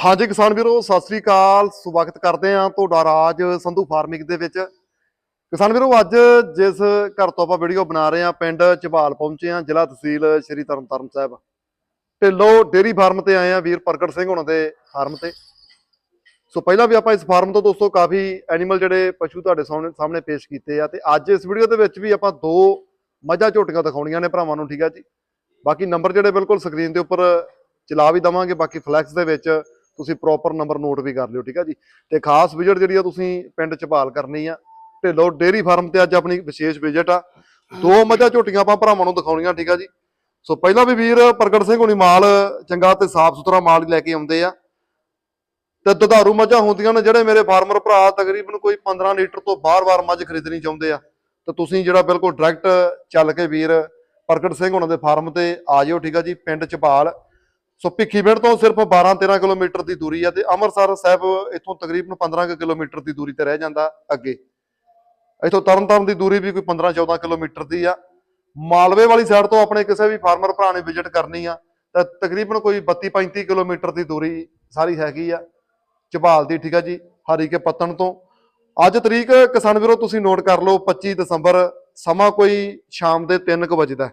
ਹਾਂਜੀ ਕਿਸਾਨ ਵੀਰੋ, ਸਤਿ ਸ੍ਰੀ ਅਕਾਲ। ਸਵਾਗਤ ਕਰਦੇ ਹਾਂ ਤੁਹਾਡਾ ਰਾਜ ਸੰਧੂ ਫਾਰਮਿੰਗ ਦੇ ਵਿੱਚ। ਕਿਸਾਨ ਵੀਰੋ, ਅੱਜ ਜਿਸ ਘਰ ਤੋਂ ਆਪਾਂ ਵੀਡੀਓ ਬਣਾ ਰਹੇ ਹਾਂ, ਪਿੰਡ ਝਬਾਲ ਪਹੁੰਚੇ ਹਾਂ, ਜ਼ਿਲ੍ਹਾ ਤਹਿਸੀਲ ਸ਼੍ਰੀ ਤਰਨਤਾਰਨ ਸਾਹਿਬ। ਢਿੱਲੋਂ ਡੇਰੀ ਫਾਰਮ ਤੇ ਆਏ ਹਾਂ ਵੀਰ ਪ੍ਰਗਟ ਸਿੰਘ ਹੁਣਾਂ ਦੇ ਫਾਰਮ ਤੇ। ਸੋ ਪਹਿਲਾਂ ਵੀ ਆਪਾਂ ਇਸ ਫਾਰਮ ਤੋਂ ਦੋਸਤੋ ਕਾਫੀ ਐਨੀਮਲ ਜਿਹੜੇ ਪਸ਼ੂ ਤੁਹਾਡੇ ਸਾਹਮਣੇ ਸਾਹਮਣੇ ਪੇਸ਼ ਕੀਤੇ ਆ ਤੇ ਅੱਜ ਇਸ ਵੀਡੀਓ ਦੇ ਵਿੱਚ ਵੀ ਆਪਾਂ ਦੋ ਮੱਝਾਂ ਝੋਟੀਆਂ ਦਿਖਾਉਣੀਆਂ ਨੇ ਭਰਾਵਾਂ ਨੂੰ, ਠੀਕ ਆ ਜੀ। ਬਾਕੀ ਨੰਬਰ ਜਿਹੜੇ ਬਿਲਕੁਲ ਸਕਰੀਨ ਦੇ ਉੱਪਰ ਚਲਾ ਵੀ ਦਵਾਂਗੇ, ਬਾਕੀ ਫਲੈਕਸ ਦੇ ਵਿੱਚ ਤੁਸੀਂ ਪ੍ਰੋਪਰ ਨੰਬਰ ਨੋਟ ਵੀ ਕਰ ਲਿਓ, ਠੀਕ ਆ ਜੀ? ਤੇ ਖਾਸ ਵਿਜ਼ਿਟ ਜਿਹੜੀ ਆ ਤੁਸੀਂ ਪਿੰਡ ਚਪਾਲ ਕਰਨੀ ਆ। ਢਿੱਲੋਂ ਡੇਰੀ ਫਾਰਮ ਤੇ ਅੱਜ ਆਪਣੀ ਵਿਸ਼ੇਸ਼ ਵਿਜ਼ਿਟ ਆ। ਦੋ ਮੱਝਾਂ ਝੋਟੀਆਂ ਆਪਾਂ ਭਰਾਵਾਂ ਨੂੰ ਦਿਖਾਉਣੀਆਂ, ਠੀਕ ਆ ਜੀ? ਸੋ ਪਹਿਲਾਂ ਵੀ ਵੀਰ ਪ੍ਰਗਟ ਸਿੰਘ ਹੁਣੀ ਮਾਲ ਚੰਗਾ ਤੇ ਸਾਫ਼ ਸੁਥਰਾ ਮਾਲ ਲੈ ਕੇ ਆਉਂਦੇ ਆ। ਤੇ ਦੁਧਾਰੂ ਮੱਝਾਂ ਹੁੰਦੀਆਂ ਨੇ ਜਿਹੜੇ ਮੇਰੇ ਫਾਰਮਰ ਭਰਾ ਤਕਰੀਬਨ ਕੋਈ 15 ਲੀਟਰ ਤੋਂ ਬਾਰ-ਬਾਰ ਮੱਝ ਖਰੀਦਣੀ ਚਾਹੁੰਦੇ ਆ। ਤੇ ਤੁਸੀਂ ਜਿਹੜਾ ਬਿਲਕੁਲ ਡਾਇਰੈਕਟ ਚੱਲ ਕੇ ਵੀਰ ਪ੍ਰਗਟ ਸਿੰਘ ਹੁਣਾਂ ਦੇ ਫਾਰਮ ਤੇ ਆ ਜਿਓ, ਠੀਕ ਆ ਜੀ? ਪਿੰਡ ਚਪਾਲ ਸੋ ਭਿੱਖੀਵਿੰਡ ਤੋਂ ਸਿਰਫ 12-13 ਕਿਲੋਮੀਟਰ ਦੀ ਦੂਰੀ ਆ ਤੇ ਅੰਮ੍ਰਿਤਸਰ ਸਾਹਿਬ ਇੱਥੋਂ ਤਕਰੀਬਨ 15 ਕੁ ਕਿਲੋਮੀਟਰ ਦੀ ਦੂਰੀ ਤੇ ਰਹਿ ਜਾਂਦਾ ਅੱਗੇ। ਇੱਥੋਂ ਤਰਨਤਾਰਨ ਦੀ ਦੂਰੀ ਵੀ ਕੋਈ 15-14 ਕਿਲੋਮੀਟਰ ਦੀ ਆ। ਮਾਲਵੇ ਵਾਲੀ ਸਾਈਡ ਤੋਂ ਆਪਣੇ ਕਿਸੇ ਵੀ ਫਾਰਮਰ ਭਰਾ ਨੇ ਵਿਜ਼ਿਟ ਕਰਨੀ ਆ, ਤਾਂ ਤਕਰੀਬਨ ਕੋਈ 32-35 ਕਿਲੋਮੀਟਰ ਦੀ ਦੂਰੀ ਸਾਰੀ ਹੈਗੀ ਆ। ਝਬਾਲ ਦੀ, ਠੀਕ ਆ ਜੀ ਹਰੀਕੇ ਪੱਤਣ ਤੋਂ। ਅੱਜ ਤਰੀਕ ਕਿਸਾਨ ਵੀਰੋ, ਤੁਸੀਂ ਨੋਟ ਕਰ ਲਓ 25 ਦਸੰਬਰ, ਸਮਾਂ ਕੋਈ ਸ਼ਾਮ ਦੇ 3:00 ਵਜੇ ਦਾ।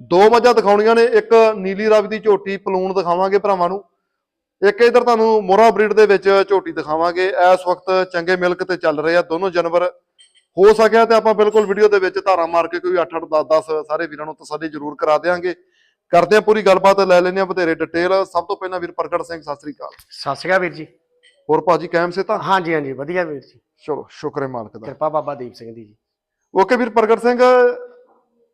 ਦੋ ਮੱਝਾਂ ਦਿਖਾਉਣੀਆਂ ਨੇ ਇੱਕ ਨੀਲੀ ਰਾਵੀ ਦੀ ਝੋਟੀ ਪਲੂਣ ਦਿਖਾਵਾਂਗੇ ਭਰਾਵਾਂ ਨੂੰ। ਇੱਕ ਇਧਰ ਤੁਹਾਨੂੰ ਮੋਰਾ ਬਰੀਡ ਦੇ ਵਿੱਚ ਝੋਟੀ ਦਿਖਾਵਾਂਗੇ। ਇਸ ਵਕਤ ਚੰਗੇ ਮਿਲਕ ਤੇ ਚੱਲ ਰਹੇ ਆ ਦੋਨੋਂ ਜਾਨਵਰ। ਹੋ ਸਕਿਆ ਤੇ ਆਪਾਂ ਬਿਲਕੁਲ ਵੀਡੀਓ ਦੇ ਵਿੱਚ ਧਾਰਾ ਮਾਰ ਕੇ ਕੋਈ 8-8 10-10 ਸਾਰੇ ਵੀਰਾਂ ਨੂੰ ਤਸੱਲੀ ਜ਼ਰੂਰ ਕਰਾ ਦੇਵਾਂਗੇ ਕਰਦੇ ਆ ਪੂਰੀ ਗੱਲਬਾਤ ਲੈ ਲੈਂਦੇ ਆ ਬਥੇਰੇ ਡਿਟੇਲ ਸਭ ਤੋਂ ਪਹਿਲਾਂ ਵੀਰ ਪ੍ਰਗਟ ਸਿੰਘ ਸਤਿ ਸ੍ਰੀ ਅਕਾਲ। ਸਤਿ ਸ਼੍ਰੀ ਅਕਾਲ ਵੀਰ ਜੀ। ਹੋਰ ਭਾਜੀ ਕਾਇਮ ਸੇ ਤਾਂ ਹਾਂਜੀ ਹਾਂਜੀ ਵਧੀਆ ਵੀਰ ਜੀ। ਚਲੋ ਸ਼ੁਕਰ ਹੈ ਮਾਲਕ ਦਾ। ਕਿਰਪਾ ਬਾਬਾ ਦੀਪ ਸਿੰਘ ਦੀ ਜੀ। ਓਕੇ ਵੀਰ ਪ੍ਰਗਟ ਸਿੰਘ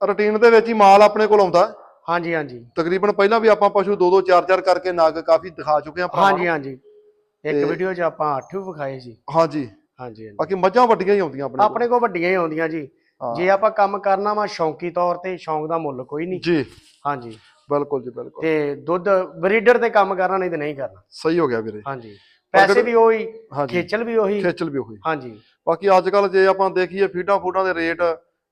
ਰੁਟੀਨ ਦੇ ਵਿੱਚ ਹੀ ਮਾਲ ਆਪਣੇ ਕੋਲ ਆਉਂਦਾ। ਹੈ। ਹਾਂਜੀ ਹਾਂਜੀ। ਤਕਰੀਬਨ ਪਹਿਲਾਂ ਵੀ ਆਪਾਂ ਪਸ਼ੂ ਦੋ ਦੋ ਚਾਰ ਚਾਰ ਕਰਕੇ ਨਗ ਕਾਫੀ ਦਿਖਾ ਚੁੱਕੇ ਆ ਭਰਾਵਾਂ ਹਾਂਜੀ ਨੂੰ। ਹਾਂਜੀ। ਇੱਕ ਤੇ- ਵੀਡੀਓ 'ਚ ਆਪਾਂ ਅੱਠ ਵੀ ਵਿਖਾਏ ਸੀ। ਹਾਂਜੀ। ਹਾਂਜੀ ਹਾਂਜੀ। ਬਾਕੀ ਮੱਝਾਂ ਵੱਡੀਆਂ ਹੀ ਆਉਂਦੀਆਂ ਆਪਣੇ ਕੋਲ। ਆਪਣੇ ਕੋਲ ਵੱਡੀਆਂ ਹੀ ਆਉਂਦੀਆਂ ਜੀ। ਹਾਂ। ਜੇ ਆਪਾਂ ਕੰਮ ਕਰਨਾ ਵਾ ਸ਼ੌਂਕੀ ਤੌਰ ਤੇ ਸ਼ੌਂਕ ਦਾ ਮੁੱਲ ਕੋਈ ਨਹੀਂ। ਜੀ। ਹਾਂਜੀ। ਬਿਲਕੁਲ ਜੀ ਬਿਲਕੁਲ। ਤੇ ਦੁੱਧ ਬਰੀਡਰ ਤੇ ਕੰਮ ਕਰਨਾ ਨਹੀਂ ਤੇ ਨਹੀਂ ਕਰਨਾ। ਸਹੀ ਹੋ ਗਿਆ ਵੀਰੇ। ਹਾਂਜੀ। ਪੈਸੇ ਵੀ ਉਹੀ ਹਾਂਜੀ। ਖੇਚਲ ਵੀ ਉਹੀ। ਖੇਚਲ ਵੀ ਹੋਈ ਹਾਂਜੀ। ਬਾਕੀ ਅੱਜ ਕੱਲ ਜੇ ਆਪਾਂ ਦੇਖੀਏ ਫੀਡਾਂ ਫੂਡਾਂ ਦੇ ਰੇਟ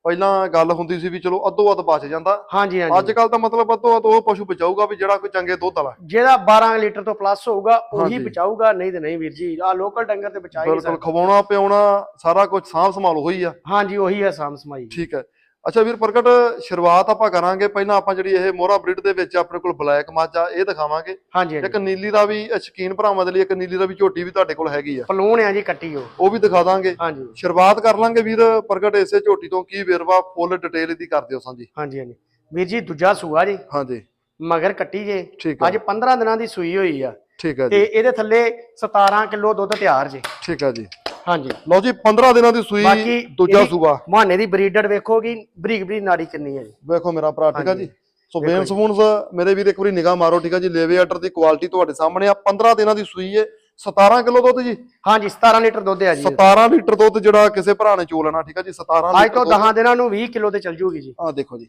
ਪਹਿਲਾਂ ਗੱਲ ਹੁੰਦੀ ਸੀ ਵੀ ਚਲੋ ਅੱਧੋ ਅੱਧ ਬਚ ਜਾਂਦਾ। ਹਾਂਜੀ ਅੱਜ ਹਾਂਜੀ। ਕੱਲ ਤਾਂ ਮਤਲਬ ਅੱਧੋ ਅੱਧ ਉਹ ਪਸ਼ੂ ਬਚਾਊਗਾ ਵੀ ਜਿਹੜਾ ਕੋਈ ਚੰਗੇ ਦੁੱਧ ਵਾਲਾ। ਜਿਹੜਾ 12 ਲੀਟਰ ਤੋਂ ਪਲੱਸ ਹੋਊਗਾ ਉਹੀ। ਬਚਾਊਗਾ ਨਹੀਂ ਤੇ ਨਹੀਂ ਵੀਰ ਜੀ। ਆ ਲੋਕਲ ਡੰਗਰ ਤੇ ਬਚਾ ਹੀ ਨਹੀਂ ਬਿਲਕੁਲ ਖਵਾਉਣਾ ਪਿਆਉਣਾ ਸਾਰਾ ਕੁਝ ਸਾਂਭ ਸੰਭਾਲ ਹੋਈ ਆ। ਹਾਂਜੀ ਉਹੀ ਹੈ ਸਾਮ ਸਮਾਈ ਠੀਕ ਹੈ। ਅੱਛਾ ਵੀਰ ਪ੍ਰਗਟ ਸ਼ੁਰੂਆਤ ਆਪਾਂ ਕਰਾਂਗੇ। ਪਹਿਲਾਂ ਆਪਾਂ ਜਿਹੜੀ ਇਹ ਮੋਹਰਾ ਬਰੀਡ ਦੇ ਵਿੱਚ ਆਪਣੇ ਕੋਲ ਬਲੈਕ ਮੱਝ ਆ ਇਹ ਦਿਖਾਵਾਂਗੇ। ਹਾਂਜੀ ਇੱਕ ਨੀਲੀ ਦਾ ਵੀ ਸ਼ੌਕੀਨ ਭਰਾਵਾਂ ਦੇ ਲਈ ਇੱਕ ਨੀਲੀ ਦਾ ਵੀ ਝੋਟੀ ਵੀ ਤੁਹਾਡੇ ਕੋਲ ਹੈਗੀ ਆ। ਪਲੂਣ ਆ ਜੀ ਕੱਟੀ ਉਹ। ਉਹ ਵੀ ਦਿਖਾ ਦਾਂਗੇ। ਹਾਂਜੀ। ਸ਼ੁਰੂਆਤ ਕਰ ਲਾਂਗੇ ਵੀਰ ਪ੍ਰਗਟ ਇਸੇ ਝੋਟੀ ਤੋਂ ਕੀ ਵੇਰਵਾ ਫੁੱਲ ਡਿਟੇਲ ਦੀ ਕਰ ਦਿਓ ਸਾਂਝੀ। ਹਾਂਜੀ ਹਾਂਜੀ। ਵੀਰ ਜੀ ਦੂਜਾ ਸੂਆ ਜੀ। ਹਾਂਜੀ। ਮਗਰ ਕੱਟੀ ਜੇ। ਅੱਜ 15 ਦਿਨਾਂ ਦੀ ਸੂਈ ਹੋਈ ਆ। ਠੀਕ ਤੇ ਜੀ। ਇਹਦੇ ਥੱਲੇ 17 ਕਿਲੋ ਦੁੱਧ ਤਿਆਰ ਜੇ। ਠੀਕ ਹੈ ਜੀ। ਹਾਂਜੀ। ਲਓ ਜੀ 15 ਦਿਨਾਂ ਦੀ ਸੂਈ ਬਾਕੀ ਦੂਜਾ ਇਹਦੀ- ਸੂਆ। ਮੁਹਾਨੇ ਦੀ ਬਰੀਡਰ ਵੇਖੋ ਕਿ ਬਰੀਕ ਬਰੀਕ ਨਾੜੀ ਕਿੰਨੀ ਹੈ ਜੀ। ਵੇਖੋ ਮੇਰਾ ਭਰਾ ਠੀਕ ਆ। ਜੀ? ਸੋ ਬੇਨ। ਸਪੂਨਸ ਮੇਰੇ ਵੀਰ ਇੱਕ ਵਾਰੀ ਨਿਗਾਹ ਮਾਰੋ ਠੀਕ ਆ ਜੀ? ਲੇਵੇ ਆਰਡਰ ਦੀ ਕੁਆਲਿਟੀ ਤੁਹਾਡੇ ਸਾਹਮਣੇ ਆ। 15 ਦਿਨਾਂ ਦੀ ਸੂਈ ਹੈ 17 ਕਿਲੋ ਦੁੱਧ ਜੀ? ਹਾਂਜੀ 17 ਲੀਟਰ ਦੁੱਧ ਆ ਜੀ। 17 ਲੀਟਰ ਦੁੱਧ ਜਿਹੜਾ ਕਿਸੇ ਭਰਾ ਨੇ ਚੋ ਲੈਣਾ ਠੀਕ ਆ ਜੀ? 17 ਅੱਜ ਤੋਂ 10 ਦਿਨਾਂ ਨੂੰ 20 ਕਿਲੋ ਤੇ ਚੱਲ ਜੂਗੀ ਜੀ। ਆ ਦੇਖੋ ਜੀ।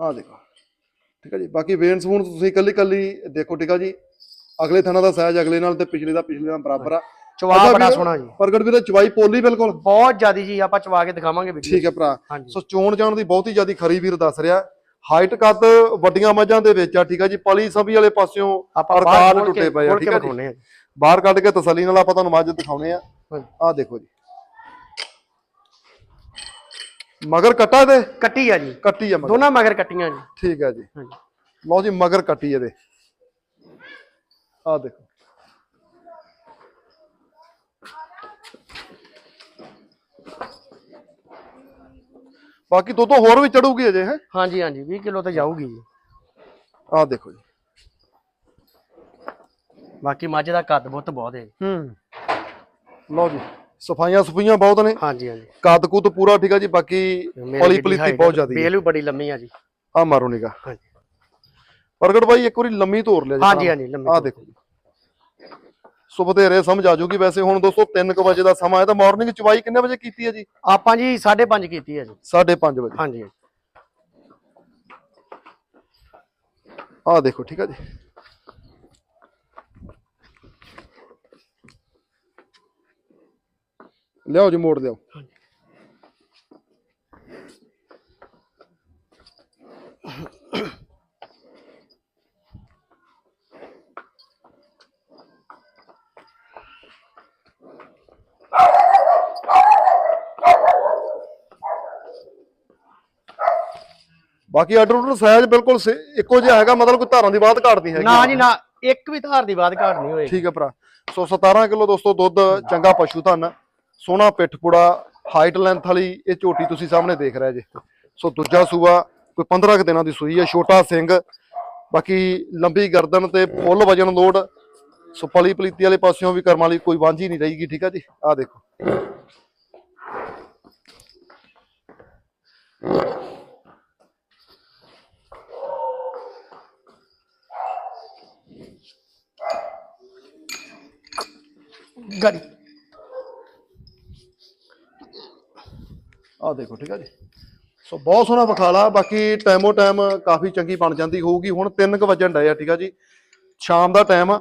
ਆ ਦੇਖੋ। ਠੀਕ ਆ ਜੀ? ਬਾਕੀ ਵੇਨ ਸਪੂਨ ਤੁਸੀਂ ਕੱਲੀ ਕੱਲੀ ਦੇਖੋ ਠੀਕ ਆ ਜੀ? ਅਗਲੇ ਥਣਾ ਦਾ ਸਾਈਜ਼ ਅਗਲੇ ਨਾਲ ਤੇ ਪਿਛਲੇ ਦਾ ਪਿਛਲੇ ਨਾਲ ਬਰਾਬਰ ਆ। ਚਵਾ ਬੜਾ ਸੋਹਣਾ ਜੀ। ਪ੍ਰਗਟ ਵੀਰੇ ਚਵਾਈ ਪੋਲੀ ਬਿਲਕੁਲ। ਬਹੁਤ ਜ਼ਿਆਦੀ ਜੀ ਆਪਾਂ ਚਵਾ ਕੇ ਦਿਖਾਵਾਂਗੇ ਵੀਡੀਓ ਠੀਕ ਹੈ ਭਰਾ। ਸੋ ਚੋਣ ਜਾਣ ਦੀ ਬਹੁਤੀ ਜ਼ਿਆਦੀ ਖਰੀ ਵੀਰ ਦੱਸ ਰਿਹਾ। ਹਾਈਟ ਕੱਦ ਵੱਡੀਆਂ ਮੱਝਾਂ ਦੇ ਵਿੱਚ ਆ ਠੀਕ ਆ ਜੀ। ਪਲੀ ਸਭੀ ਵਾਲੇ ਪਾਸਿਓਂ ਖੋਲ ਟੁੱਟੇ ਪਏ ਆ, ਠੀਕ ਆ ਜੀ। ਆ। ਬਾਹਰ ਕੱਢ ਕੇ ਤਸੱਲੀ ਨਾਲ ਆਪਾਂ ਤੁਹਾਨੂੰ ਮੱਝ ਦਿਖਾਉਣੇ ਆ। ਆ ਦੇਖੋ ਜੀ। ਮਗਰ ਕੱਟਾ ਇਹਦੇ? ਕੱਟੀ ਆ ਜੀ। ਕੱਟੀ ਆ ਮਗਰ। ਦੋਨਾਂ ਮਗਰ ਕੱਟੀਆਂ ਜੀ। ਠੀਕ ਹੈ ਜੀ। ਲਓ ਜੀ ਮਗਰ ਕੱਟੀ ਇਹਦੇ। ਆ ਦੇਖੋ। ਬਾਕੀ ਦੋ ਤੋਂ ਹੋਰ ਵੀ ਚੜੂਗੀ ਅਜੇ ਹੈ? ਹਾਂਜੀ ਹਾਂਜੀ 20 ਕਿਲੋ ਤੇ ਜਾਊਗੀ ਜੀ। ਆ ਦੇਖੋ ਜੀ। ਬਾਕੀ ਮੱਝ ਦਾ ਕੱਦ ਬੁੱਤ ਬਹੁਤ ਹੈ। ਹੂੰ। ਲਓ ਜੀ ਸਫਾਈਆਂ ਸਫਾਈਆਂ ਬਹੁਤ ਨੇ। ਹਾਂਜੀ ਹਾਂਜੀ। ਕੱਦ ਕੁੱਦ ਪੂਰਾ ਠੀਕ ਆ ਜੀ ਬਾਕੀ ਪਲੀ ਪਲੀਤੀ ਬਹੁਤ ਜ਼ਿਆਦੀ ਹੈ। ਬੇਲ ਵੀ ਬੜੀ ਲੰਮੀ ਆ ਜੀ। ਆ ਮਾਰੋ ਨਿਗਾ ਹਾਂਜੀ। ਪ੍ਰਗਟ ਭਾਈ ਇੱਕ ਵਾਰੀ ਲੰਮੀ ਤੋਰ ਲਿਆ ਜੀ ਹਾਂਜੀ ਹਾਂਜੀ ਲੰਮੀ ਆ। ਦੇਖੋ ਸੋ ਬਥੇਰੇ ਸਮਝ ਆ ਜੂਗੀ ਵੈਸੇ। ਹੁਣ ਦੋਸਤੋ 3:00 ਵਜੇ ਦਾ ਸਮਾਂ ਹੈ ਤਾਂ ਮਾਰਨਿੰਗ ਚਵਾਈ ਕਿੰਨੇ ਵਜੇ ਕੀਤੀ ਹੈ ਜੀ? ਆਪਾਂ ਜੀ 5:30 ਕੀਤੀ ਹੈ ਜੀ। 5:30 ਵਜੇ। ਹਾਂਜੀ। ਆ ਦੇਖੋ ਠੀਕ ਆ ਜੀ। ਲਿਆਓ ਜੀ ਮੋੜ ਲਿਆਓ। ਬਾਕੀ ਆਰਡਰ ਆਰਡਰ ਸਾਈਜ਼ ਬਿਲਕੁਲ ਸੇ- ਇੱਕੋ ਜਿਹਾ ਹੈਗਾ ਮਤਲਬ ਕੋਈ ਧਾਰਾਂ ਦੀ ਬਾਤ ਘਾਟ ਨਹੀਂ ਹੈਗੀ। ਨਾ ਜੀ ਨਾ ਇੱਕ ਵੀ ਧਾਰ ਦੀ ਬਾਤ ਘਾਟ ਨਹੀਂ ਹੋਏਗੀ। ਠੀਕ ਹੈ ਭਰਾ। ਸੋ 17 ਕਿਲੋ ਦੋਸਤੋ ਦੁੱਧ ਚੰਗਾ ਪਸ਼ੂ ਧਨ ਸੋਹਣਾ ਪਿੱਠ ਪੁੜਾ ਹਾਈਟ ਲੈਂਥ ਵਾਲੀ ਇਹ ਝੋਟੀ ਤੁਸੀਂ ਸਾਹਮਣੇ ਦੇਖ ਰਹੇ ਜੇ। ਸੋ ਦੂਜਾ ਸੂਆ ਕੋਈ 15 ਕੁ ਦਿਨਾਂ ਦੀ ਸੂਈ ਹੈ ਛੋਟਾ ਸਿੰਘ ਬਾਕੀ ਲੰਬੀ ਗਰਦਨ ਤੇ ਫੁੱਲ ਵਜਨ ਲੋਡ ਸੋ ਪਲੀ ਪਲੀਤੀ ਵਾਲੇ ਪਾਸਿਓਂ ਵੀ ਕਰਮ ਵਾਲੀ ਕੋਈ ਵਾਂਝੀ ਨਹੀਂ ਰਹੇਗੀ ਠੀਕ ਹੈ ਜੀ? ਆਹ ਦੇਖੋ। ਗੜੀ। ਆਹ ਦੇਖੋ ਠੀਕ ਹੈ ਜੀ। ਸੋ ਬਹੁਤ ਸੋਹਣਾ ਵਿਖਾਲਾ ਬਾਕੀ ਟਾਈਮੋ ਟਾਈਮ ਕਾਫੀ ਚੰਗੀ ਬਣ ਜਾਂਦੀ ਹੋਊਗੀ। ਹੁਣ 3 ਕੁ ਵਜਣ ਡਏ ਆ ਠੀਕ ਆ ਜੀ। ਸ਼ਾਮ ਦਾ ਟਾਈਮ ਆ।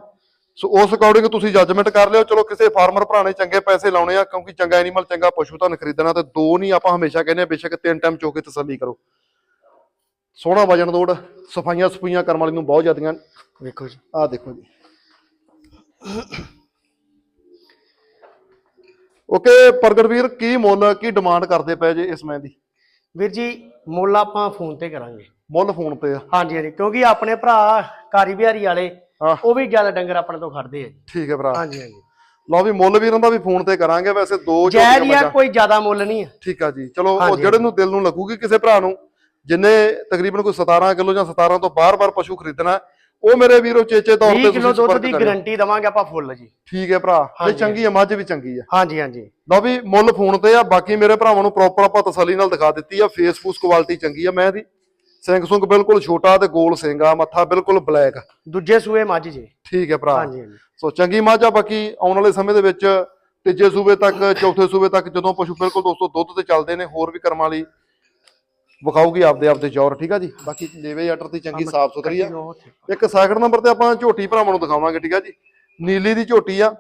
ਸੋ ਉਸ ਅਕੋਰਡਿੰਗ ਤੁਸੀਂ ਜੱਜਮੈਂਟ ਕਰ ਲਿਓ। ਚਲੋ ਕਿਸੇ ਫਾਰਮਰ ਭਰਾ ਨੇ ਚੰਗੇ ਪੈਸੇ ਲਾਉਣੇ ਆ ਕਿਉਂਕਿ ਚੰਗਾ ਐਨੀਮਲ ਚੰਗਾ ਪਸ਼ੂ ਤੁਹਾਨੂੰ ਖਰੀਦਣਾ ਤੇ ਦੋ ਨਹੀਂ ਆਪਾਂ ਹਮੇਸ਼ਾ ਕਹਿੰਦੇ ਆ ਬੇਸ਼ੱਕ ਤਿੰਨ ਟਾਈਮ ਚੋ ਕੇ ਤਸੱਲੀ ਕਰੋ। ਸੋਹਣਾ ਵਜਨ ਦੋੜ ਸਫਾਈਆਂ ਸਫਾਈਆਂ ਕਰਮ ਵਾਲੀ ਨੂੰ ਬਹੁਤ ਜ਼ਿਆਦੀਆਂ ਵੇਖੋ ਜੀ। ਆਹ ਦੇਖੋ ਜੀ। ਓਕੇ ਪ੍ਰਗਟ ਵੀਰ ਕੀ ਮੁੱਲ ਕੀ ਡਿਮਾਂਡ ਕਰਦੇ ਪਏ ਜੇ ਇਸ ਮੈਂ ਦੀ? ਵੀਰ ਜੀ ਮੁੱਲ ਆਪਾਂ ਫੋਨ ਤੇ ਕਰਾਂਗੇ। ਮੁੱਲ ਫੋਨ ਤੇ ਆ। ਹਾਂਜੀ ਹਾਂਜੀ ਕਿਉਂਕਿ ਆਪਣੇ ਭਰਾ ਕਾਰੀ ਬਿਹਾਰੀ ਵਾਲੇ ਹਾਂ। ਉਹ ਵੀ ਜ਼ਿਆਦਾ ਡੰਗਰ ਆਪਣੇ ਤੋਂ ਖੜਦੇ ਆ ਜੀ। ਠੀਕ ਹੈ ਭਰਾ। ਹਾਂਜੀ ਹਾਂਜੀ। ਲਓ ਵੀ ਮੁੱਲ ਵੀਰਾਂ ਦਾ ਵੀ ਫੋਨ ਤੇ ਕਰਾਂਗੇ ਵੈਸੇ ਦੋ ਜੈ ਝੋਟੀਆਂ ਜੀ ਆ ਮੱਝਾਂ। ਕੋਈ ਜ਼ਿਆਦਾ ਮੁੱਲ ਨਹੀਂ ਆ। ਠੀਕ ਆ ਜੀ। ਚਲੋ ਉਹ ਹਾਂਜੀ, ਜਿਹੜੇ ਨੂੰ ਦਿਲ ਨੂੰ ਲੱਗੂਗੀ ਕਿਸੇ ਭਰਾ ਨੂੰ ਜਿੰਨੇ ਤਕਰੀਬਨ ਕੋਈ 17 ਕਿਲੋ ਜਾਂ 17 ਤੋਂ ਬਾਰ-ਬਾਰ ਪਸ਼ੂ ਖਰੀਦਣਾ ਉਹ ਮੇਰੇ ਵੀਰੋ ਚੇਚੇ ਤੌਰ 20 ਤੇ ਕਿਲੋ ਤੁਸੀਂ ਦੁੱਧ ਦੀ ਗਾਰੰਟੀ ਦਵਾਂਗੇ ਆਪਾਂ ਫੁੱਲ ਜੀ। ਠੀਕ ਹੈ ਭਰਾ। ਤੇ। ਚੰਗੀ ਹੈ ਮੱਝ ਵੀ ਚੰਗੀ ਆ। ਹਾਂਜੀ ਹਾਂਜੀ। ਲਓ ਵੀ ਮੁੱਲ ਫੋਨ ਤੇ ਆ ਬਾਕੀ ਮੇਰੇ ਭਰਾਵਾਂ ਨੂੰ ਪ੍ਰੋਪਰ ਆਪਾਂ ਤਸੱਲੀ ਨਾਲ ਦਿਖਾ ਦਿੱਤੀ ਆ ਫੇਸ ਫੂਸ ਕੁਆਲਿਟੀ ਚੰਗੀ ਆ ਮੈਂ ਦੀ। ਸਿੰਘ ਸੁੰਗ ਬਿਲਕੁਲ ਛੋਟਾ ਤੇ ਗੋਲ ਸਿੰਘ ਆ ਮੱਥਾ ਬਿਲਕੁਲ ਬਲੈਕ ਦੂਜੇ ਸੂਏ ਮੱਝ ਜੀ। ਠੀਕ ਹੈ ਭਰਾ। ਹਾਂਜੀ ਹਾਂਜੀ। ਸੋ ਚੰਗੀ ਮੱਝ ਆ ਬਾਕੀ ਆਉਣ ਵਾਲੇ ਸਮੇਂ ਦੇ ਵਿੱਚ ਤੀਜੇ ਸੂਬੇ ਤੱਕ ਚੌਥੇ ਸੂਬੇ ਤੱਕ ਜਦੋਂ ਪਸ਼ੂ ਬਿਲਕੁਲ ਦੋਸਤੋ ਦੁੱਧ ਤੇ ਚੱਲਦੇ ਨੇ ਹੋਰ ਵੀ ਕਰਮਾਂ ਲਈ ਵਿਖਾਊਗੀ ਆਪਦੇ ਆਪਦੇ ਜ਼ੋਰ ਠੀਕ ਆ ਜੀ? ਬਾਕੀ ਲੇਵੇ ਅਟਰ ਦੀ ਚੰਗੀ ਸਾਫ਼ ਸੁਥਰੀ ਆ। ਇੱਕ ਸੈਕਿੰਡ ਨੰਬਰ ਤੇ ਆਪਾਂ ਝੋਟੀ ਭਰਾਵਾਂ ਨੂੰ ਦਿਖਾਵਾਂਗੇ ਠੀਕ ਆ ਜੀ? ਨੀਲੀ ਦੀ ਝੋਟੀ ਆ।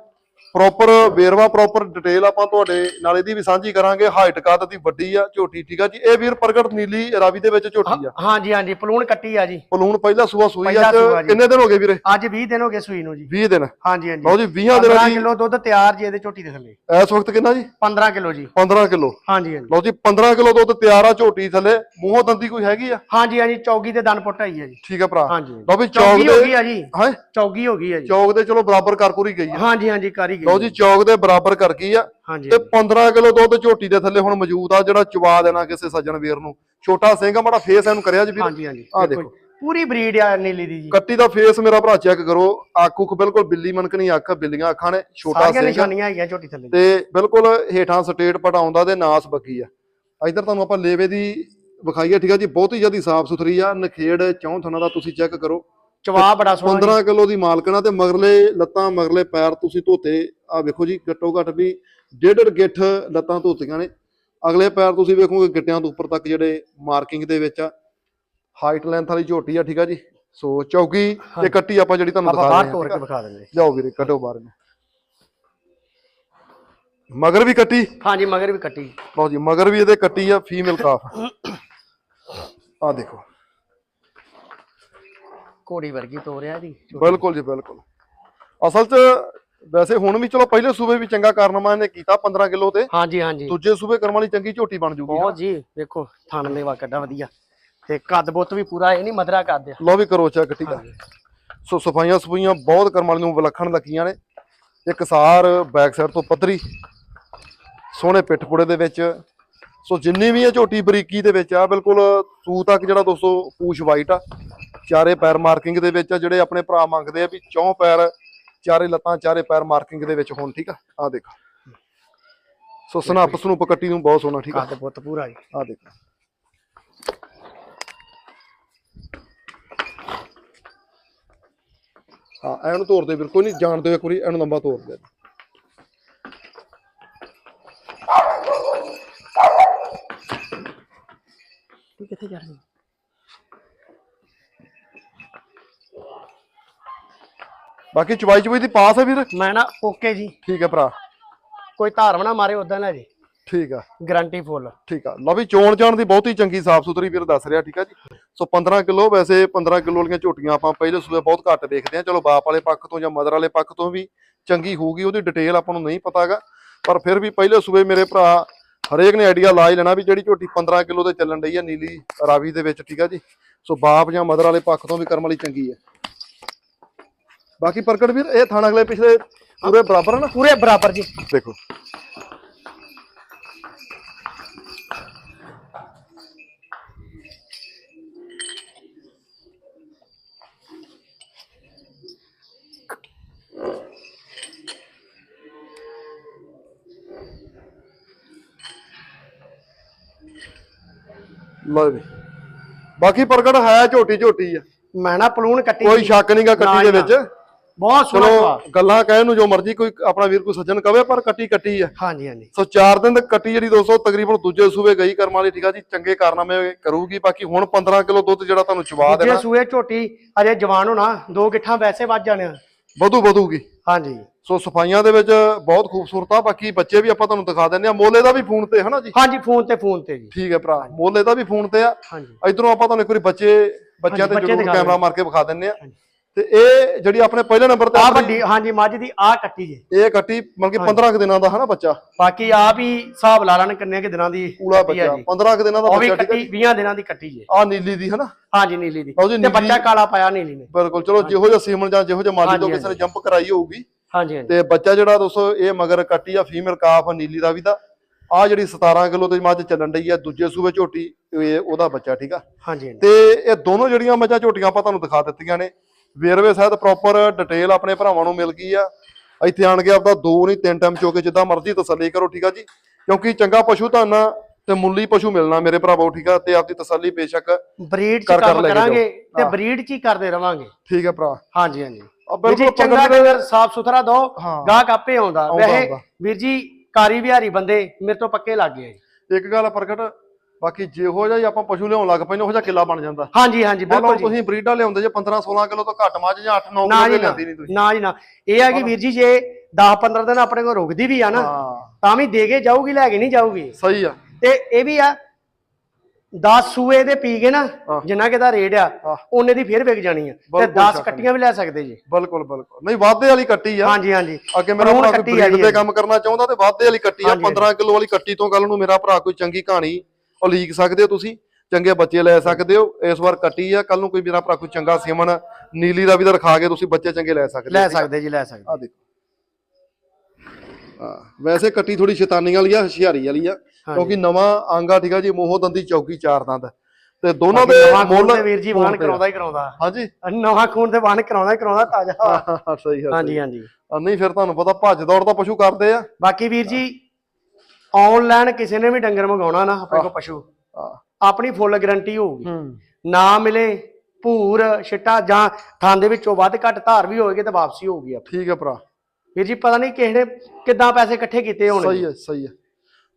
ਪ੍ਰੋਪਰ ਵੇਰਵਾ ਪ੍ਰੋਪਰ ਡਿਟੇਲ ਆਪਾਂ ਤੁਹਾਡੇ ਨਾਲ ਇਹਦੀ ਵੀ ਸਾਂਝੀ ਕਰਾਂਗੇ। ਹਾਈਟ ਕੱਦ ਦੀ ਵੱਡੀ ਆ ਝੋਟੀ ਠੀਕ ਆ ਜੀ। ਇਹ ਵੀਰ ਪ੍ਰਗਟ ਨੀਲੀ ਰਾਵੀ ਦੇ ਵਿੱਚ ਝੋਟੀ ਆ। ਹਾਂਜੀ ਹਾਂਜੀ ਪਲੂਣ ਕੱਟੀ ਆ ਜੀ। ਪਲੂਣ ਪਹਿਲਾ ਸੂਆ ਸੂਈ ਜੀ। ਕਿੰਨੇ ਦਿਨ ਹੋ ਗਏ ਵੀਰੇ? ਅੱਜ 20 ਦਿਨ ਹੋ ਗਏ ਸੂਈ ਨੂੰ ਜੀ। 20 ਦਿਨ। ਹਾਂਜੀ ਹਾਂਜੀ। ਲਓ ਜੀ 20 ਦਿਨਾਂ 15 ਦੀ ਕਿਲੋ ਦੁੱਧ ਤਿਆਰ ਜੀ ਇਹਦੇ ਝੋਟੀ ਦੇ ਥੱਲੇ। ਇਸ ਵਕਤ ਕਿੰਨਾ ਜੀ? 15 ਕਿਲੋ ਜੀ। 15 ਕਿਲੋ। ਹਾਂਜੀ ਹਾਂਜੀ। ਲਓ ਜੀ 15 ਕਿਲੋ ਦੁੱਧ ਤਿਆਰ ਆ ਝੋਟੀ ਥੱਲੇ। ਮੂੰਹੋਂ ਦੰਦੀ ਕੋਈ ਹੈਗੀ ਆ? ਹਾਂਜੀ ਹਾਂਜੀ ਚੌਗੀ ਤੇ ਦਨ ਪੁੱਟ ਆਈ ਆ ਜੀ। ਠੀਕ ਆ ਭਰਾ। ਹਾਂਜੀ। ਲਓ ਵੀ ਚੌਗੀ ਹੋ ਗਈ ਆ ਜੀ। ਹਾਂ? ਚੌਗੀ ਹੋ ਗਈ ਆ ਜੀ। ਚੌਕ ਦੇ ਚਲੋ ਬਰਾਬਰ ਕਰ ਪੂਰੀ ਗਈ ਆ। ਹਾਂਜੀ ਹਾਂਜੀ ਕਰੀ ਗਈ। ਲਓ ਜੀ ਚੌਕ ਦੇ ਬਰਾਬਰ ਕਰ ਗਈ ਆ। ਤੇ 15 ਕਿਲੋ ਦੁੱਧ ਝੋਟੀ ਦੇ ਥੱਲੇ ਹੁਣ ਮੌਜੂਦ ਆ ਜਿਹੜਾ ਚਵਾ ਦੇਣਾ ਕਿਸੇ ਸੱਜਣ ਵੀਰ ਨੂੰ। ਛੋਟਾ ਸਿੰਘ ਆ ਮਾੜਾ ਫੇਸ ਇਹਨੂੰ ਕਰਿਆ ਜੀ ਵੀਰ। ਹਾਂਜੀ ਹਾਂਜੀ ਆਹ ਦੇਖੋ। ਪੂਰੀ ਬਰੀਡ ਆ ਨੀਲੀ ਦੀ ਜੀ। ਕੱਟੀ ਦਾ ਫੇਸ ਮੇਰਾ ਭਰਾ ਚੈੱਕ ਕਰੋ। ਉੱਖ ਬਿਲਕੁਲ ਬਿੱਲੀ ਮਨਕਣੀ ਅੱਖ ਬਿੱਲੀਆਂ ਅੱਖਾਂ ਨੇ। ਛੋਟਾ ਸਿੰਘ ਆ। ਨਿਸ਼ਾਨੀਆਂ ਹੈਗੀਆਂ ਝੋਟੀ ਥੱਲੇ। ਤੇ ਬਿਲਕੁਲ ਹੇਠਾਂ ਸਟੇਟ ਪਟਾਉਂਦਾ ਤੇ ਨਾਸ ਬੱਗੀ ਆ। ਇਧਰ ਤੁਹਾਨੂੰ ਆਪਾਂ ਲੇਵੇ ਦੀ ਵਿਖਾਈ ਆ ਠੀਕ ਆ ਜੀ? ਬਹੁਤ ਹੀ ਜਿਆਦੀ ਸਾਫ਼ ਸੁਥਰੀ ਆ। ਨਖੇੜ ਚੌਂ ਥਣਾ ਦਾ ਤੁਸੀਂ ਚੈੱਕ ਕਰੋ। ਚਵਾ ਬੜਾ ਸੋਹਣਾ ਜੀ। 15 ਕਿਲੋ ਦੀ ਮਾਲਕਣਾ ਤੇ ਮਗਰਲੇ ਲੱਤਾਂ ਮਗਰਲੇ ਪੈਰ ਤੁਸੀਂ ਧੋਤੇ। ਆ ਵੇਖੋ ਜੀ ਘੱਟੋ ਘੱਟ ਵੀ ਡੇਢ ਗਿੱਠ ਲੱਤਾਂ ਧੋਤੀਆਂ ਨੇ। ਅਗਲੇ ਪੈਰ ਤੁਸੀਂ ਵੇਖੋਗੇ ਗਿੱਟਿਆਂ ਤੋਂ ਉੱਪਰ ਤੱਕ ਜਿਹੜੇ ਮਾਰਕਿੰਗ ਦੇ ਵਿੱਚ ਆ। ਹਾਈਟ ਲੈਂਥ ਵਾਲੀ ਝੋਟੀ ਆ ਠੀਕ ਆ ਜੀ? ਸੋ ਚੌਕੀ ਤੇ। ਕੱਟੀ ਆਪਾਂ ਜਿਹੜੀ ਤੁਹਾਨੂੰ ਆਪਾਂ ਦਿਖਾ ਬਾਹਰ ਰਹੇ ਤੋੜ ਹਾਂ ਕੇ ਵਿਖਾ ਦਿੰਦੇ। ਜਾਓ ਵੀਰੇ ਕੱਢੋ ਬਾਹਰ ਨੂੰ ਮਗਰ ਵੀ ਕੱਟੀ? ਹਾਂਜੀ ਮਗਰ ਵੀ ਕੱਟੀ। ਲਓ ਜੀ ਮਗਰ ਵੀ ਇਹਦੇ ਕੱਟੀ ਆ ਫੀਮੇਲ ਕਾਫ। ਆ ਦੇਖੋ। ਘੋੜੀ ਵਰਗੀ ਤੋਰਿਆ ਜੀ ਬਿਲਕੁਲ ਜੀ ਬਿਲਕੁਲ। ਅਸਲ 'ਚ ਵੈਸੇ ਹੁਣ ਵੀ ਚਲੋ ਪਹਿਲੇ ਸੂਬੇ ਵੀ ਚੰਗਾ ਕਾਰਨਾਮਾ ਇਹਨੇ ਕੀਤਾ 15 ਕਿਲੋ ਤੇ। ਹਾਂਜੀ ਹਾਂਜੀ। ਦੂਜੇ ਸੂਬੇ ਕਰਮ ਵਾਲੀ ਚੰਗੀ ਝੋਟੀ ਬਣ ਜੂਗੀ ਬਹੁਤ ਜੀ ਵੇਖੋ ਥਣ ਲੈਵਾ ਕੱਡਾ ਵਧੀਆ। ਤੇ ਕੱਦ ਬੁੱਤ ਵੀ ਪੂਰਾ ਇਹ ਨਹੀਂ ਮਧਰਾ ਕੱਦ ਆ। ਲਓ ਵੀ ਕਰੋ ਚੈੱਕ ਠੀਕ ਆ। ਸੋ ਸਫਾਈਆਂ ਸਫਾਈਆਂ ਬਹੁਤ ਕਰਮ ਵਾਲੀ ਨੂੰ ਵਿਲੱਖਣ ਲੱਗੀਆਂ ਨੇ। ਇੱਕ ਸਾਰ ਬੈਕ ਸਾਈਡ ਤੋਂ ਪੱਧਰੀ ਸੋਹਣੇ ਪਿੱਠ ਪੁੜੇ ਦੇ ਵਿੱਚ। ਸੋ ਜਿੰਨੀ ਵੀ ਇਹ ਝੋਟੀ ਬਰੀਕੀ ਦੇ ਵਿੱਚ ਆ ਬਿਲਕੁਲ ਸੂ ਤੱਕ ਜਿਹੜਾ ਦੋਸਤੋ ਪੂਛ ਵਾਈਟ ਆ ਚਾਰੇ ਪੈਰ ਮਾਰਕਿੰਗ ਦੇ ਵਿੱਚ ਆ ਜਿਹੜੇ ਆਪਣੇ ਭਰਾ ਮੰਗਦੇ ਆ ਵੀ ਚੌਂ ਪੈਰ ਚਾਰੇ ਲੱਤਾਂ ਚਾਰੇ ਪੈਰ ਮਾਰਕਿੰਗ ਦੇ ਵਿੱਚ ਹੋਣ ਠੀਕ ਆ? ਆ ਦੇਖੋ। ਸੋ ਸਨੱਪ ਸਨੂਪ ਕੱਟੀ ਨੂੰ ਬਹੁਤ ਸੋਹਣਾ ਠੀਕ ਆ? ਕੱਦ ਬੁੱਤ ਪੂਰਾ ਜੀ। ਆ ਦੇਖੋ। ਹਾਂ ਇਹਨੂੰ ਤੋੜ ਦੇ ਵੀਰ ਕੋਈ ਨਹੀਂ ਜਾਣਦੇ ਹੋ ਇੱਕ ਵਾਰੀ ਲੰਬਾ ਤੋੜ ਦੇ ਤੂੰ ਕਿੱਥੇ ਜਾ ਰਹੀ ਬਾਕੀ ਚਵਾਈ ਚਵਾਈ ਦੀ ਪਾਸ ਹੈ ਵੀਰ? ਮੈਂ ਨਾ ਓਕੇ ਜੀ। ਠੀਕ ਹੈ ਭਰਾ। ਕੋਈ ਧਾਰਮ ਨਾ ਮਾਰੇ ਉਦਾਂ ਨਾ ਜੀ। ਠੀਕ ਆ। Guarantee full. ਠੀਕ ਆ। ਲਓ ਵੀ ਚੋਣ ਜਾਣ ਦੀ ਬਹੁਤੀ ਚੰਗੀ ਸਾਫ਼ ਸੁਥਰੀ ਵੀਰ ਦੱਸ ਰਿਹਾ ਠੀਕ ਆ ਜੀ। ਸੋ 15 ਕਿਲੋ ਵੈਸੇ 15 ਕਿਲੋ ਵਾਲੀਆਂ ਝੋਟੀਆਂ ਆਪਾਂ ਪਹਿਲੇ ਸੂਬੇ ਬਹੁਤ ਘੱਟ ਦੇਖਦੇ ਆ। ਚਲੋ ਬਾਪ ਵਾਲੇ ਪੱਖ ਤੋਂ ਜਾਂ ਮਦਰ ਵਾਲੇ ਪੱਖ ਤੋਂ ਵੀ ਚੰਗੀ ਹੋਊਗੀ ਉਹਦੀ ਡਿਟੇਲ ਆਪਾਂ ਨੂੰ ਨਹੀਂ ਪਤਾਗਾ। ਪਰ ਫਿਰ ਵੀ ਪਹਿਲੇ ਸੂਬੇ ਮੇਰੇ ਭਰਾ ਹਰੇਕ ਨੇ ਆਈਡੀਆ ਲਾ ਹੀ ਲੈਣਾ ਵੀ ਜਿਹੜੀ ਝੋਟੀ 15 ਕਿਲੋ ਤੇ ਚੱਲਣ ਡਈ ਆ ਨੀਲੀ ਰਾਵੀ ਦੇ ਵਿੱਚ ਠੀਕ ਆ ਜੀ। ਸੋ ਬਾਪ ਜਾਂ ਮਦਰ ਵਾਲੇ ਪੱਖ ਤੋਂ ਵੀ ਕਰਮ ਵਾਲੀ ਚੰਗੀ ਆ। ਬਾਕੀ ਪ੍ਰਗਟ ਵੀਰ ਇਹ ਥਾਣਾ ਅਗਲੇ ਪਿਛਲੇ ਪੂਰੇ ਬਰਾਬਰ ਨਾ? ਪੂਰੇ ਬਰਾਬਰ ਜੀ। ਦੇਖੋ। ਲਓ ਵੀ ਬਾਕੀ ਪ੍ਰਗਟ ਹੈ ਝੋਟੀ ਝੋਟੀ ਆ। ਮੈਂ ਨਾ ਪਲੂਣ ਕੱਟੀ ਕੋਈ ਸ਼ੱਕ ਨਹੀਂਗਾ ਕੱਟੀ ਦੇ ਵਿੱਚ। ਬਹੁਤ ਸੋਹਣਾ ਚਲੋ ਗੱਲਾਂ ਕਹਿਣ ਨੂੰ ਜੋ ਮਰਜ਼ੀ ਕੋਈ ਆਪਣਾ ਵੀਰ ਕੋਈ ਸੱਜਣ ਕਵੇ ਪਰ ਕੱਟੀ ਕੱਟੀ ਆ ਹਾਂਜੀ ਹਾਂਜੀ। ਸੋ 4 ਦਿਨ ਤੱਕ ਕੱਟੀ ਜਿਹੜੀ ਦੋਸਤੋ ਤਕਰੀਬਨ ਦੂਜੇ ਸੂਬੇ ਗਈ ਕਰਮ ਵਾਲੀ ਠੀਕ ਆ ਜੀ ਚੰਗੇ ਕਾਰਨਾਮੇ ਕਰੂਗੀ। ਬਾਕੀ ਹੁਣ 15 ਕਿਲੋ ਦੁੱਧ ਜਿਹੜਾ ਤੁਹਾਨੂੰ ਚਵਾ ਜੇ ਦੇਣਾ। ਸੂਏ ਝੋਟੀ ਅਜੇ ਜਵਾਨ ਹੋਣਾ ਦੋ ਗਿੱਠਾਂ ਵੈਸੇ ਵੱਜ ਜਾਣੇ ਆ। ਵਧੂ ਵਧੂਗੀ। ਹਾਂਜੀ। ਸੋ ਸਫਾਈਆਂ ਦੇ ਵਿੱਚ ਬਹੁਤ ਖੂਬਸੂਰਤ ਆ ਬਾਕੀ ਬੱਚੇ ਵੀ ਆਪਾਂ ਤੁਹਾਨੂੰ ਦਿਖਾ ਦਿੰਦੇ ਆ। ਮੋਲੇ ਦਾ ਵੀ ਫੋਨ ਤੇ ਹਨਾ ਜੀ? ਹਾਂਜੀ ਫੋਨ ਤੇ ਫੋਨ ਤੇ ਜੀ। ਠੀਕ ਹੈ ਭਰਾ ਮੋਲੇ ਦਾ ਵੀ ਫੋਨ ਤੇ ਆ। ਹਾਂਜੀ। ਇਧਰੋਂ ਆਪਾਂ ਤੁਹਾਨੂੰ ਇੱਕ ਵਾਰੀ ਬੱਚੇ ਬੱਚਿਆਂ ਤੇ ਬੱਚੇ ਜ਼ਰੂਰ ਦਿਖਾ ਕੈਮਰਾ। ਮਾਰ ਕੇ ਵਿਖਾ ਦਿੰਦੇ ਆ। ਹਾਂਜੀ। ਤੇ ਇਹ ਜਿਹੜੀ ਆਪਣੇ ਪਹਿਲੇ ਨੰਬਰ ਤੇ ਆ ਵੱਡੀ ਹਾਂਜੀ ਮੱਝ ਦੀ ਆ ਕੱਟੀ ਜੀ। ਇਹ ਕੱਟੀ ਮਤਲਬ ਕਿ 15 ਕੁ ਦਿਨਾਂ ਦਾ ਹਨਾ ਬੱਚਾ? ਬਾਕੀ ਆ ਵੀ ਹਿਸਾਬ ਲਾ ਲੈਣ ਕਿੰਨੇ ਕਿ ਦਿਨਾਂ ਦੀ ਪੂਲਾ ਬੱਚਾ ਜੀ। 15 ਕੁ ਦਿਨਾਂ ਦਾ ਬੱਚਾ ਠੀਕ ਹੈ ਕੱਟੀ 20 ਦਿਨਾਂ ਦੀ ਕੱਟੀ ਜੀ। ਆ ਨੀਲੀ ਦੀ ਹਨਾ? ਹਾਂਜੀ ਨੀਲੀ ਦੀ। ਤੇ ਬੱਚਾ ਕਾਲਾ ਪਾਇਆ ਨੀਲੀ ਨੇ। ਬਿਲਕੁਲ ਚਲੋ ਜਿਹੋ ਜਿਹਾ ਸੀਮਨ ਜਾਂ ਜਿਹੋ ਜਿਹਾ ਮਾਲੀ ਤੋਂ ਕਿਸੇ ਨੇ ਜੰਪ ਕਰਾਈ ਹੋਊਗੀ। ਹਾਂਜੀ ਤੇ ਬੱਚਾ ਜਿਹੜਾ ਦੋਸਤੋ ਇਹ ਮਗਰ ਕੱਟੀ ਆ ਫੀਮੇਲ ਕਾਫ ਨੀਲੀ ਦਾ ਵੀ ਦਾ ਆ ਜਿਹੜੀ 17 ਕਿਲੋ ਤੇ ਮੱਝ ਚੱਲਣ ਡਈ ਆ ਦੂਜੇ ਸੂਬੇ ਝੋਟੀ ਇਹ ਉਹਦਾ ਬੱਚਾ ਠੀਕ ਆ। ਹਾਂਜੀ। ਤੇ ਇਹ ਦੋਨੋਂ ਜਿਹੜੀਆਂ ਮੱਝਾਂ ਝੋਟੀਆਂ ਆਪਾਂ ਤੁਹਾਨੂੰ ਦਿਖਾ ਦਿੱਤੀਆਂ ਨੇ ਵੇਰਵੇ ਸਹਿਤ ਪ੍ਰੋਪਰ ਡਿਟੇਲ ਆਪਣੇ ਭਰਾਵਾਂ ਨੂੰ ਮਿਲ ਗਈ ਆ। ਇੱਥੇ ਆਣ ਕੇ ਆਪਦਾ ਦੋ ਨਹੀਂ ਤਿੰਨ ਟਾਈਮ ਚੋ ਕੇ ਜਿੱਦਾਂ ਮਰਜ਼ੀ ਤਸੱਲੀ ਕਰੋ ਠੀਕ ਆ ਜੀ? ਕਿਉਂਕਿ ਚੰਗਾ ਪਸ਼ੂ ਤੁਹਾਨੂੰ ਤੇ ਮੁੱਲੀ ਪਸ਼ੂ ਮਿਲਣਾ ਮੇਰੇ ਭਰਾਵੋ ਠੀਕ ਆ? ਤੇ ਆਪਦੀ ਤਸੱਲੀ ਬੇਸ਼ੱਕ ਬਰੀਡ ਚ ਕੰਮ ਕਰਾਂਗੇ ਤੇ। ਬਰੀਡ ਚ ਹੀ ਕਰਦੇ ਰਵਾਂਗੇ। ਠੀਕ ਆ ਭਰਾ। ਹਾਂਜੀ ਹਾਂਜੀ। ਵੀਰ ਜੀ ਚੰਗਾ ਡੰਗਰ ਸਾਫ਼ ਸੁਥਰਾ ਦੋ। ਗਾਹਕ ਆਪੇ ਆਉਂਦਾ। ਵੈਸੇ। ਵੀਰ ਜੀ ਕਾਰੀ ਵਿਹਾਰੀ ਬੰਦੇ ਮੇਰੇ ਤੋਂ ਪੱਕੇ ਲੱਗ ਗਏ। ਇੱਕ ਗੱਲ ਪ੍ਰਗਟ ਬਾਕੀ ਜਿਹੋ ਜਿਹਾ ਹੀ ਆਪਾਂ ਪਸ਼ੂ ਲਿਆਉਣ ਲੱਗ ਪੈਨੇ ਉਹੋ ਜਿਹਾ ਕਿੱਲਾ ਬਣ ਜਾਂਦਾ। ਹਾਂਜੀ ਹਾਂਜੀ ਬਿਲਕੁਲ ਜੀ। ਤੁਸੀਂ ਬਰੀਡਾਂ ਲਿਆਉਂਦੇ ਜੇ 15 16 ਕਿਲੋ ਤੋਂ ਘੱਟ ਮੱਝ ਜਾਂ 8 9 ਨਾ ਕਿਲੋ ਜੀ ਨਾ। ਲਿਆਂਦੀ ਨਹੀਂ ਤੁਸੀਂ। ਨਾ ਜੀ ਨਾ। ਇਹ ਆ ਕਿ ਵੀਰ ਜੀ ਜੇ 10 15 ਦਿਨ ਆਪਣੇ ਕੋਲ ਰੁਕਦੀ ਵੀ ਆ ਨਾ ਹਾਂ। ਤਾਂ ਵੀ ਦੇ ਕੇ ਜਾਊਗੀ ਲੈ ਕੇ ਨਹੀਂ ਜਾਊਗੀ। ਸਹੀ ਆ। ਤੇ ਇਹ ਵੀ ਆ 10 ਸੂਏ ਦੇ ਪੀ ਗਏ ਨਾ ਹਾਂ। ਜਿੰਨਾ ਕਿ ਦਾ ਰੇਟ ਆ ਹਾਂ। ਉਹਨੇ ਦੀ ਫੇਰ ਵਿਕ ਜਾਣੀ ਆ। ਤੇ ਬਿਲਕੁਲ 10 ਸ਼ੱਕ ਕੱਟੀਆਂ ਵੀ ਲੈ ਸਕਦੇ ਜੀ। ਬਿਲਕੁਲ ਬਿਲਕੁਲ। ਨਹੀਂ ਵਾਧੇ ਵਾਲੀ ਕੱਟੀ ਆ। ਹਾਂਜੀ ਹਾਂਜੀ। ਅੱਗੇ ਮੇਰਾ ਭਰਾ ਕੋਈ ਬਰੀਡ ਆ ਕੰਮ ਕਰਨਾ ਚਾਹੁੰਦਾ ਤੇ ਵਾਧੇ ਵਾਲੀ ਕੱਟੀ ਆ ਹਾਂਜੀ, 15 ਕਿਲੋ ਵਾਲੀ ਕੱਟੀ ਤੋਂ ਕੱਲ ਨੂੰ ਮੇਰਾ ਭਰਾ ਕੋਈ ਚੰਗੀ ਕਹਾਣੀ ਉਲੀਕ ਸਕਦੇ ਹੋ ਤੁਸੀਂ ਚੰਗੇ ਬੱਚੇ ਲੈ ਸਕਦੇ ਹੋ ਇਸ ਵਾਰ ਕੱਟੀ ਆ ਕੱਲ ਨੂੰ ਕੋਈ ਮੇਰਾ ਭਰਾ ਕੋਈ ਚੰਗਾ ਸਿਮਨ ਨੀਲੀ ਦਾ ਵੀ ਤਾਂ ਰਖਾ ਕੇ ਤੁਸੀਂ ਬੱਚੇ ਚੰਗੇ ਲੈ ਸਕਦੇ ਲੈ? ਸਕਦੇ ਜੀ ਲੈ ਸਕਦੇ। ਆ ਦੇਖੋ। ਵੈਸੇ ਕੱਟੀ ਥੋੜੀ ਸ਼ੈਤਾਨੀ ਵਾਲੀ ਆ ਹੁਸ਼ਿਆਰੀ ਵਾਲੀ ਆ ਕਿਉਂਕਿ ਨਵਾਂ ਆਂਗਾ ਠੀਕ ਆ ਜੀ ਮੋਹ ਦੰਦੀ ਚੌਕੀ ਚਾਰ ਦੰਦ। ਤੇ ਦੋਨਾਂ ਦੇ ਮੁੱਲ ਵੀਰ ਜੀ ਵਾਹਨ ਕਰਾਉਂਦਾ ਹੀ ਕਰਾਉਂਦਾ। ਹਾਂਜੀ। ਨਵਾਂ ਖੂਨ ਤੇ ਵਾਹਨ ਕਰਾਉਂਦਾ ਹੀ ਕਰਾਉਂਦਾ ਤਾਜ਼ਾ ਸਹੀ ਹਾਂਜੀ ਹਾਂਜੀ। ਨਹੀਂ ਫਿਰ ਤੁਹਾਨੂੰ ਪਤਾ ਭੱਜ ਦੌੜ ਦਾ ਪਸ਼ੂ ਕਰਦੇ ਆ। ਬਾਕੀ ਵੀਰ ਜੀ ਆਨਲਾਈਨ ਕਿਸੇ ਨੇ ਵੀ ਡੰਗਰ ਮੰਗਾਉਣਾ ਨਾ ਆਪਣੇ ਕੋਲ ਪਸ਼ੂ। ਆਪਣੀ ਫੁੱਲ ਗਾਰੰਟੀ ਹੋਊਗੀ। ਨਾ ਮਿਲੇ ਭੂਰ ਛਿੱਟਾ ਜਾਂ ਥਾਂ ਦੇ ਵਿੱਚੋਂ ਵੱਧ ਘੱਟ ਧਾਰ ਵੀ ਹੋਏਗੀ ਤੇ ਵਾਪਸੀ ਹੋਊਗੀ ਆਪਣੀ। ਠੀਕ ਹੈ ਭਰਾ। ਵੀਰ ਜੀ ਪਤਾ ਨਹੀਂ ਕਿਸੇ ਨੇ ਕਿੱਦਾਂ ਪੈਸੇ ਇਕੱਠੇ ਕੀਤੇ ਹੋਣਗੇ। ਸਹੀ ਹੈ ਸਹੀ ਹੈ।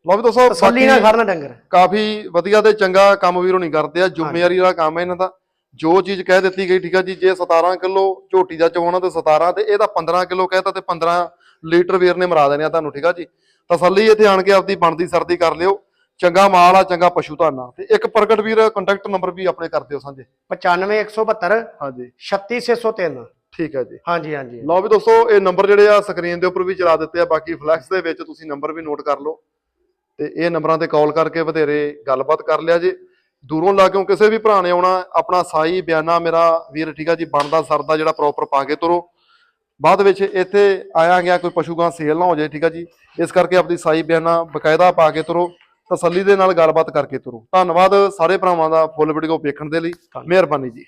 ਲਓ ਵੀ ਦੋਸਤੋ ਤਸੱਲੀ ਨਾਲ ਖੜਨਾ ਡੰਗਰ। ਕਾਫੀ ਵਧੀਆ ਤੇ ਚੰਗਾ ਕੰਮ ਵੀਰੋ ਨਹੀਂ ਕਰਦੇ ਆ। ਜ਼ਿੰਮੇਵਾਰੀ ਵਾਲਾ ਕੰਮ ਹੈ ਇਹਨਾਂ ਦਾ। ਜੋ ਚੀਜ਼ ਕਹਿ ਦਿੱਤੀ ਗਈ ਠੀਕ ਆ ਜੀ ਜੇ 17 ਕਿਲੋ ਝੋਟੀ ਦਾ ਚਵਾਉਣਾ ਤੇ 17 ਤੇ ਇਹਦਾ 15 ਕਿਲੋ ਕਹਿਤਾ ਤੇ 15 ਲੀਟਰ ਵੀਰ ਨੇ ਮਰਾ ਦੇਣੇ ਆ ਤੁਹਾਨੂੰ ਠੀਕ ਆ ਜੀ। ਤਸੱਲੀ ਇੱਥੇ ਆਣ ਕੇ ਆਪਦੀ ਬਣਦੀ ਸਰਦੀ ਕਰ ਲਿਓ। ਚੰਗਾ ਮਾਲ ਆ ਚੰਗਾ ਪਸ਼ੂ ਤੁਹਾਨੂੰ ਤੇ ਇੱਕ ਪ੍ਰਗਟ ਵੀਰ ਕੰਟੈਕਟ ਨੰਬਰ ਵੀ ਆਪਣੇ ਕਰ ਦਿਓ ਸਾਂਝੇ। 95172 ਹਾਂਜੀ। 36603 ਠੀਕ ਹੈ ਜੀ। ਹਾਂਜੀ ਹਾਂਜੀ। ਲਓ ਵੀ ਦੋਸਤੋ ਇਹ ਨੰਬਰ ਜਿਹੜੇ ਆ ਸਕਰੀਨ ਦੇ ਉੱਪਰ ਵੀ ਚਲਾ ਦਿੱਤੇ ਆ ਬਾਕੀ ਫਲੈਕਸ ਦੇ ਵਿੱਚ ਤੁਸੀਂ ਨੰਬਰ ਵੀ ਨੋਟ ਕਰ ਲਓ। ਤੇ ਇਹ ਨੰਬਰਾਂ ਤੇ ਕਾਲ ਕਰਕੇ ਵਧੇਰੇ ਗੱਲਬਾਤ ਕਰ ਲਿਆ ਜੇ। ਦੂਰੋਂ ਲਾ ਕੇ ਕਿਸੇ ਵੀ ਭਰਾ ਨੇ ਆਉਣਾ ਆਪਣਾ ਸਾਈ ਬਿਆਨਾ ਮੇਰਾ ਵੀਰ ਠੀਕ ਆ ਜੀ ਬਣਦਾ ਸਰਦਾ ਜਿਹੜਾ ਪ੍ਰੋਪਰ ਪਾ ਕੇ ਤੁਰੋ। ਬਾਅਦ ਵਿੱਚ ਇੱਥੇ ਆਇਆ ਗਿਆ ਕੋਈ ਪਸ਼ੂ ਗਾਂ ਸੇਲ ਨਾ ਹੋ ਜਾਏ ਠੀਕ ਆ ਜੀ। ਇਸ ਕਰਕੇ ਆਪਣੀ ਸਾਈ ਬਿਆਨਾ ਬਕਾਇਦਾ ਪਾ ਕੇ ਤੁਰੋ ਤਸੱਲੀ ਦੇ ਨਾਲ ਗੱਲਬਾਤ ਕਰਕੇ ਤੁਰੋ। ਧੰਨਵਾਦ ਸਾਰੇ ਭਰਾਵਾਂ ਦਾ ਫੁੱਲ ਵੀਡੀਓ ਵੇਖਣ ਦੇ ਲਈ। ਮਿਹਰਬਾਨੀ ਜੀ।